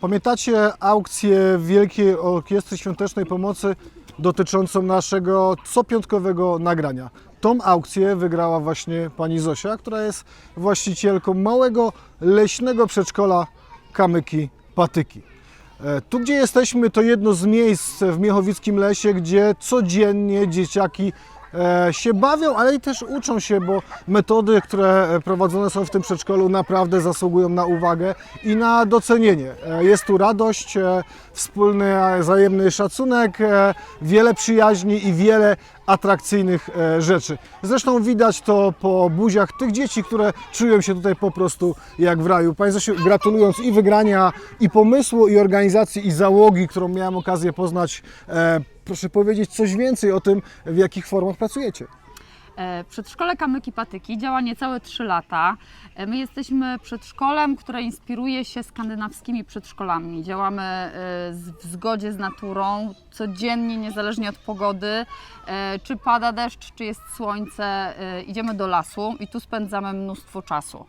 Pamiętacie aukcję Wielkiej Orkiestry Świątecznej Pomocy dotyczącą naszego copiątkowego nagrania? Tą aukcję wygrała właśnie pani Zosia, która jest właścicielką małego leśnego przedszkola Kamyki Patyki. E, Tu, gdzie jesteśmy, to jedno z miejsc w Miechowickim Lesie, gdzie codziennie dzieciaki się bawią, ale i też uczą się, bo metody, które e, prowadzone są w tym przedszkolu, naprawdę zasługują na uwagę i na docenienie. E, Jest tu radość, e, wspólny, e, wzajemny szacunek, e, wiele przyjaźni i wiele atrakcyjnych e, rzeczy. Zresztą widać to po buziach tych dzieci, które czują się tutaj po prostu jak w raju. Panie Zosiu, gratulując i wygrania, i pomysłu, i organizacji, i załogi, którą miałem okazję poznać, e, proszę powiedzieć coś więcej o tym, w jakich formach pracujecie. E, Przedszkole Kamyki Patyki działa niecałe 3 lata. E, My jesteśmy przedszkolem, które inspiruje się skandynawskimi przedszkolami. Działamy e, w zgodzie z naturą, codziennie, niezależnie od pogody, czy pada deszcz, czy jest słońce, idziemy do lasu i tu spędzamy mnóstwo czasu.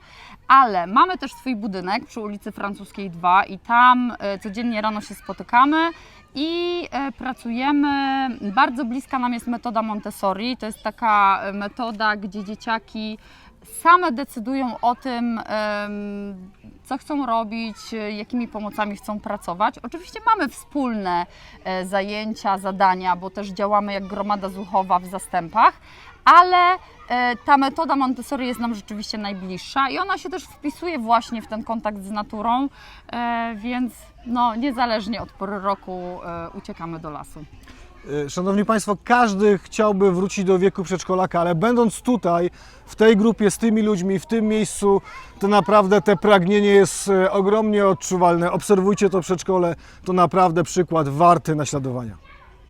Ale mamy też swój budynek przy ulicy Francuskiej 2 i tam codziennie rano się spotykamy i pracujemy. Bardzo bliska nam jest metoda Montessori. To jest taka metoda, gdzie dzieciaki same decydują o tym, co chcą robić, e, jakimi pomocami chcą pracować. Oczywiście mamy wspólne e, zajęcia, zadania, bo też działamy jak gromada zuchowa w zastępach, ale e, ta metoda Montessori jest nam rzeczywiście najbliższa i ona się też wpisuje właśnie w ten kontakt z naturą, e, więc no, niezależnie od pory roku e, uciekamy do lasu. Szanowni Państwo, każdy chciałby wrócić do wieku przedszkolaka, ale będąc tutaj, w tej grupie, z tymi ludźmi, w tym miejscu, to naprawdę te pragnienie jest ogromnie odczuwalne. Obserwujcie to przedszkole, to naprawdę przykład warty naśladowania.